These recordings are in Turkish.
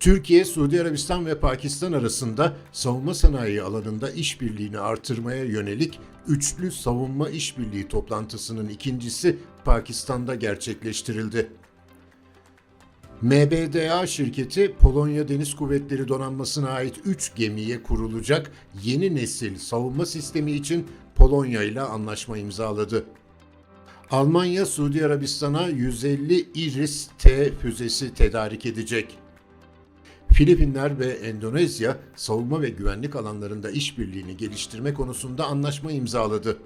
Türkiye, Suudi Arabistan ve Pakistan arasında savunma sanayi alanında işbirliğini artırmaya yönelik üçlü savunma işbirliği toplantısının ikincisi Pakistan'da gerçekleştirildi. MBDA şirketi Polonya Deniz Kuvvetleri Donanması'na ait 3 gemiye kurulacak yeni nesil savunma sistemi için Polonya ile anlaşma imzaladı. Almanya, Suudi Arabistan'a 150 Iris-T füzesi tedarik edecek. Filipinler ve Endonezya savunma ve güvenlik alanlarında işbirliğini geliştirme konusunda anlaşma imzaladı.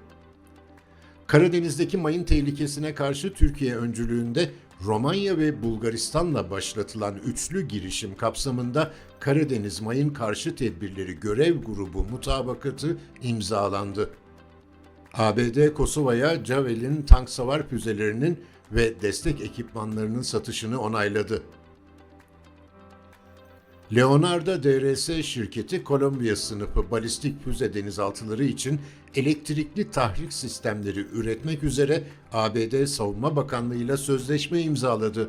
Karadeniz'deki mayın tehlikesine karşı Türkiye öncülüğünde Romanya ve Bulgaristan'la başlatılan üçlü girişim kapsamında Karadeniz Mayın Karşı Tedbirleri Görev Grubu mutabakatı imzalandı. ABD Kosova'ya Javelin tank savar füzelerinin ve destek ekipmanlarının satışını onayladı. Leonardo DRS şirketi Kolombiya sınıfı balistik füze denizaltıları için elektrikli tahrik sistemleri üretmek üzere ABD Savunma Bakanlığı ile sözleşme imzaladı.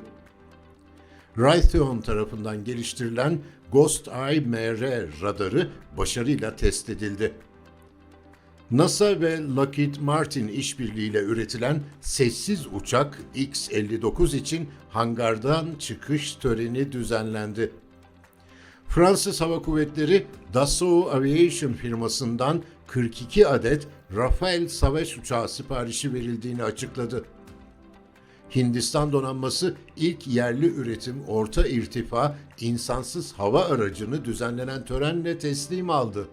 Raytheon tarafından geliştirilen Ghost Eye MR radarı başarıyla test edildi. NASA ve Lockheed Martin işbirliğiyle üretilen sessiz uçak X-59 için hangardan çıkış töreni düzenlendi. Fransız Hava Kuvvetleri Dassault Aviation firmasından 42 adet Rafael savaş uçağı siparişi verildiğini açıkladı. Hindistan donanması ilk yerli üretim orta irtifa insansız hava aracını düzenlenen törenle teslim aldı.